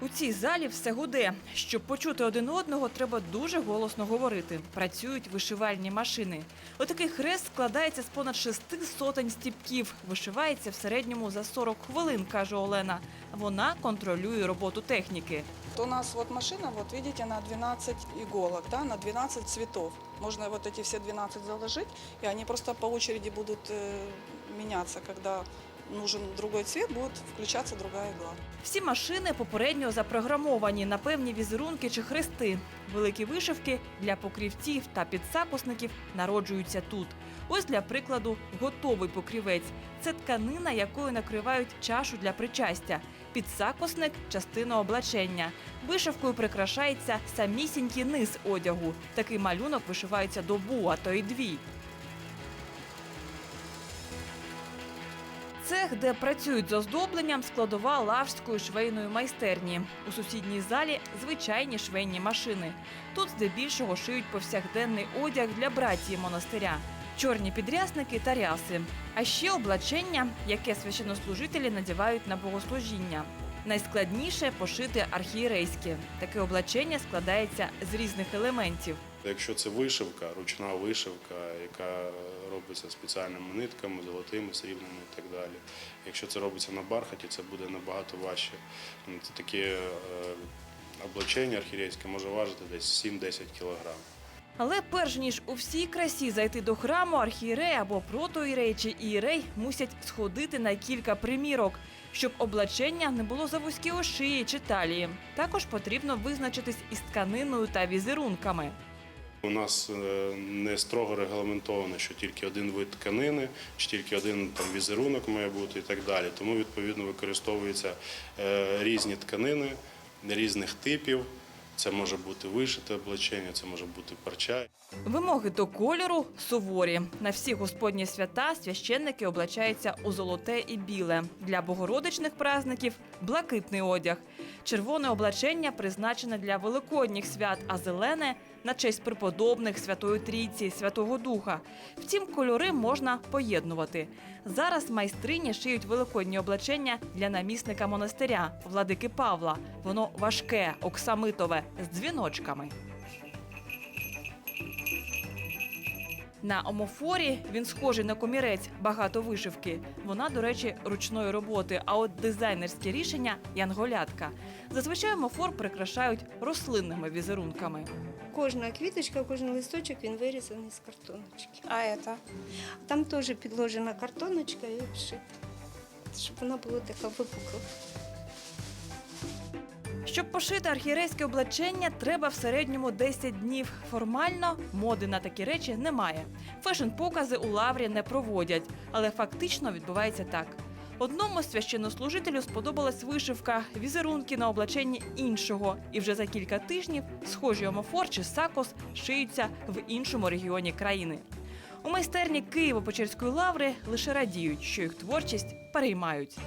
У цій залі все гуде. Щоб почути один одного, треба дуже голосно говорити. Працюють вишивальні машини. Отакий хрест складається з понад шести сотень стіпків. Вишивається в середньому за 40 хвилин, каже Олена. Вона контролює роботу техніки. У нас вот машина, вот видите, на 12 иголок, да, на 12 цветов. Можно вот эти все 12 заложить, и они просто по очереди будут э, меняться. Когда нужен другой цвет, будет включаться другая игла. Всі машини попередньо запрограмовані на певні візерунки чи хрести. Великі вишивки для покрівців та підсакосників народжуються тут. Ось для прикладу готовий покрівець. Це тканина, якою накривають чашу для причастя. Підсакосник частина облачення. Вишивкою прикрашається самісінький низ одягу. Такий малюнок вишивається добу, а то й дві. Цех, де працюють з оздобленням, складова лаврської швейної майстерні. У сусідній залі звичайні швейні машини. Тут здебільшого шиють повсякденний одяг для братії монастиря. Чорні підрясники та ряси, а ще облачення, яке священнослужителі надівають на богослужіння. Найскладніше пошити архієрейське. Таке облачення складається з різних елементів. Якщо це вишивка, ручна вишивка, яка робиться спеціальними нитками, золотими, срібними і так далі. Якщо це робиться на бархаті, це буде набагато важче. Це таке е, облачення архірейське може важити десь 7-10 кілограм. Але перш ніж у всій красі зайти до храму, архієрей або протоїрей чи ієрей мусять сходити на кілька примірок, щоб облачення не було за вузькі у шиї чи талії. Також потрібно визначитись із тканиною та візерунками. У нас е, не строго регламентовано, що тільки один вид тканини, чи тільки один там візерунок має бути і так далі. Тому відповідно використовуються е, різні тканини різних типів. Це може бути вишите облачення, це може бути парча. Вимоги до кольору суворі. На всі господні свята священники облачаються у золоте і біле. Для богородичних праздників блакитний одяг. Червоне облачення призначене для великодніх свят, а зелене на честь преподобних Святої Трійці, Святого Духа. Втім, кольори можна поєднувати. Зараз майстрині шиють великодні облачення для намісника монастиря владики Павла. Воно важке, оксамитове з дзвіночками. На омофорі він схожий на комірець, багато вишивки. Вона, до речі, ручної роботи. А от дизайнерське рішення янголятка. Зазвичай омофор прикрашають рослинними візерунками. Кожна квіточка, кожен листочок він вирізаний з картоночки. А это? Там теж підложена картоночка і обшита, щоб вона була така випукла. Щоб пошити архієрейське облачення, треба в середньому 10 днів. Формально моди на такі речі немає. Фешн-покази у лаврі не проводять, але фактично відбувається так. Одному священнослужителю сподобалась вишивка, візерунки на облаченні іншого, і вже за кілька тижнів схожі омофор чи сакос шиються в іншому регіоні країни. У майстерні Києво-Печерської лаври лише радіють, що їх творчість переймають.